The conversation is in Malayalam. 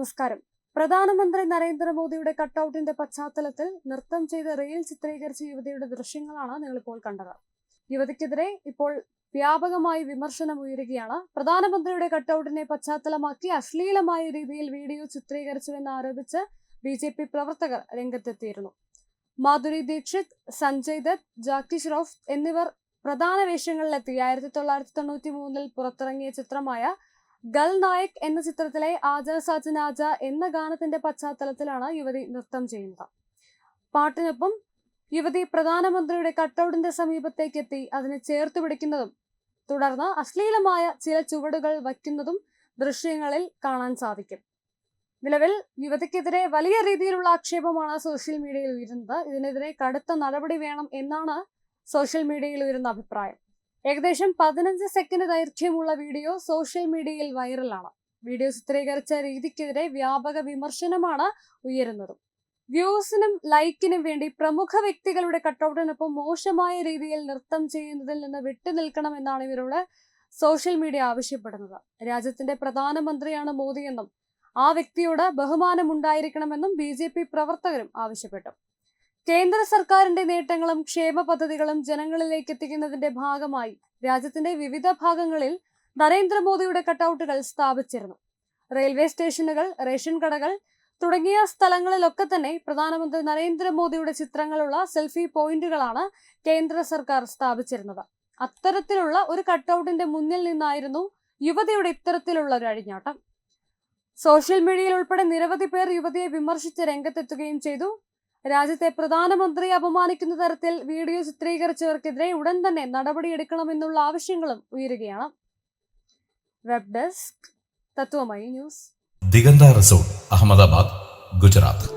നമസ്കാരം. പ്രധാനമന്ത്രി നരേന്ദ്രമോദിയുടെ കട്ടൌട്ടിന്റെ പശ്ചാത്തലത്തിൽ നൃത്തം ചെയ്ത് റീൽ ചിത്രീകരിച്ച യുവതിയുടെ ദൃശ്യങ്ങളാണ് നിങ്ങൾ ഇപ്പോൾ കണ്ടത്. യുവതിക്കെതിരെ ഇപ്പോൾ വ്യാപകമായി വിമർശനം ഉയരുകയാണ്. പ്രധാനമന്ത്രിയുടെ കട്ടൌട്ടിനെ പശ്ചാത്തലമാക്കി അശ്ലീലമായ രീതിയിൽ വീഡിയോ ചിത്രീകരിച്ചുവെന്ന് ആരോപിച്ച് ബി ജെ പി പ്രവർത്തകർ രംഗത്തെത്തിയിരുന്നു. മാധുരി ദീക്ഷിത് സഞ്ജയ് ദത്ത് ജാക്കി ഷ്രോഫ് എന്നിവർ പ്രധാന വേഷങ്ങളിലെത്തി. ആയിരത്തി തൊള്ളായിരത്തി തൊണ്ണൂറ്റി മൂന്നിൽ പുറത്തിറങ്ങിയ ചിത്രമായ ഗൽ നായക് എന്ന ചിത്രത്തിലെ ആജ സാജനാജ എന്ന ഗാനത്തിന്റെ പശ്ചാത്തലത്തിലാണ് യുവതി നൃത്തം ചെയ്യുന്നത്. പാട്ടിനൊപ്പം യുവതി പ്രധാനമന്ത്രിയുടെ കട്ടൌട്ടിന്റെ സമീപത്തേക്ക് എത്തി അതിനെ ചേർത്ത് പിടിക്കുന്നതും തുടർന്ന് അശ്ലീലമായ ചില ചുവടുകൾ വയ്ക്കുന്നതും ദൃശ്യങ്ങളിൽ കാണാൻ സാധിക്കും. നിലവിൽ യുവതിക്കെതിരെ വലിയ രീതിയിലുള്ള ആക്ഷേപമാണ് സോഷ്യൽ മീഡിയയിൽ ഉയരുന്നത്. ഇതിനെതിരെ കടുത്ത നടപടി വേണം എന്നാണ് സോഷ്യൽ മീഡിയയിൽ ഉയരുന്ന അഭിപ്രായം. ഏകദേശം പതിനഞ്ച് സെക്കൻഡ് ദൈർഘ്യമുള്ള വീഡിയോ സോഷ്യൽ മീഡിയയിൽ വൈറലാണ് വീഡിയോ ചിത്രീകരിച്ച രീതിക്കെതിരെ വ്യാപക വിമർശനമാണ് ഉയരുന്നത്. വ്യൂസിനും ലൈക്കിനും വേണ്ടി പ്രമുഖ വ്യക്തികളുടെ കട്ടൌട്ടിനൊപ്പം മോശമായ രീതിയിൽ നൃത്തം ചെയ്യുന്നതിൽ നിന്ന് വിട്ടുനിൽക്കണമെന്നാണ് ഇവരോട് സോഷ്യൽ മീഡിയ ആവശ്യപ്പെടുന്നത്. രാജ്യത്തിന്റെ പ്രധാനമന്ത്രിയാണ് മോദിയെന്നും ആ വ്യക്തിയോട് ബഹുമാനമുണ്ടായിരിക്കണമെന്നും ബി ജെ പി പ്രവർത്തകരും ആവശ്യപ്പെട്ടു. കേന്ദ്ര സർക്കാരിന്റെ നേട്ടങ്ങളും ക്ഷേമ പദ്ധതികളും ജനങ്ങളിലേക്ക് എത്തിക്കുന്നതിന്റെ ഭാഗമായി രാജ്യത്തിന്റെ വിവിധ ഭാഗങ്ങളിൽ നരേന്ദ്രമോദിയുടെ കട്ടൌട്ടുകൾ സ്ഥാപിച്ചിരുന്നു. റെയിൽവേ സ്റ്റേഷനുകൾ റേഷൻ കടകൾ തുടങ്ങിയ സ്ഥലങ്ങളിലൊക്കെ തന്നെ പ്രധാനമന്ത്രി നരേന്ദ്രമോദിയുടെ ചിത്രങ്ങളുള്ള സെൽഫി പോയിന്റുകളാണ് കേന്ദ്ര സർക്കാർ സ്ഥാപിച്ചിരുന്നത്. അത്തരത്തിലുള്ള ഒരു കട്ടൌട്ടിന്റെ മുന്നിൽ നിന്നായിരുന്നു യുവതിയുടെ ഇത്തരത്തിലുള്ള ഒരു അഴിഞ്ഞാട്ടം. സോഷ്യൽ മീഡിയയിൽ ഉൾപ്പെടെ നിരവധി പേർ യുവതിയെ വിമർശിച്ച് രംഗത്തെത്തുകയും ചെയ്തു. രാജ്യത്തെ പ്രധാനമന്ത്രിയെ അപമാനിക്കുന്ന തരത്തിൽ വീഡിയോ ചിത്രീകരിച്ചവർക്കെതിരെ ഉടൻ തന്നെ നടപടിയെടുക്കണമെന്നുള്ള ആവശ്യങ്ങളും ഉയരുകയാണ്. വെബ് ഡെസ്ക് തത്വമായി ന്യൂസ്. ദിഗന്ത റിസോർട്ട് അഹമ്മദാബാദ് ഗുജറാത്ത്.